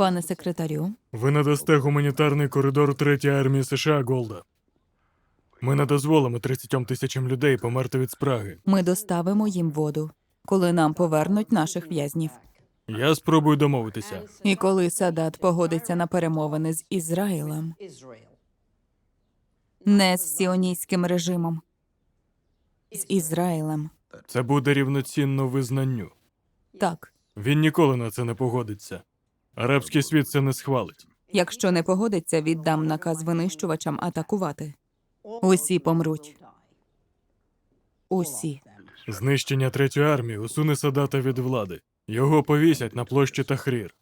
Пане секретарю, Ви надасте гуманітарний коридор Третьої армії США Голда. Ми не дозволимо 30 тисячам людей померти від спраги. ми доставимо їм воду, коли нам повернуть наших в'язнів. Я спробую домовитися. І коли Садат погодиться на перемовини з Ізраїлем, не з сіоністським режимом, з Ізраїлем. Це буде рівноцінно визнанню. Так, Він ніколи на це не погодиться. Арабський світ це не схвалить. якщо не погодиться, віддам наказ винищувачам атакувати. Усі помруть. Усі. Знищення третьої армії усуне Садата від влади. Його повісять на площі Тахрір.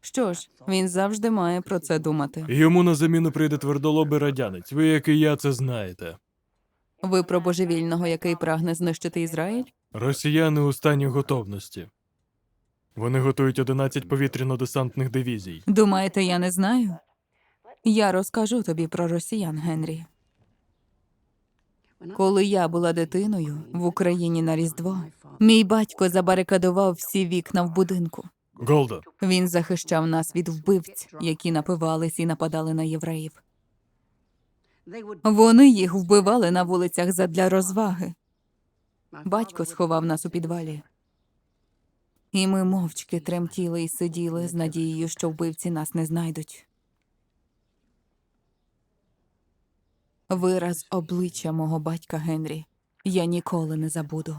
Що ж, він завжди має про це думати. Йому на заміну прийде твердолобий радянець. Ви, як і я, це знаєте. Ви про божевільного, який прагне знищити Ізраїль? Росіяни у стані готовності. Вони готують 11 повітряно-десантних дивізій. Думаєте, я не знаю? Я розкажу тобі про росіян, Генрі. Коли я була дитиною в Україні на Різдво, мій батько забарикадував всі вікна в будинку. Голда, Він захищав нас від вбивць, які напивались і нападали на євреїв. Вони їх вбивали на вулицях задля розваги. Батько сховав нас у підвалі. І ми мовчки тремтіли і сиділи з надією, що вбивці нас не знайдуть. Вираз обличчя мого батька Генрі я ніколи не забуду.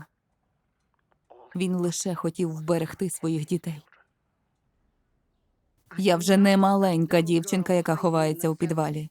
Він лише хотів вберегти своїх дітей. Я вже не маленька дівчинка, яка ховається у підвалі.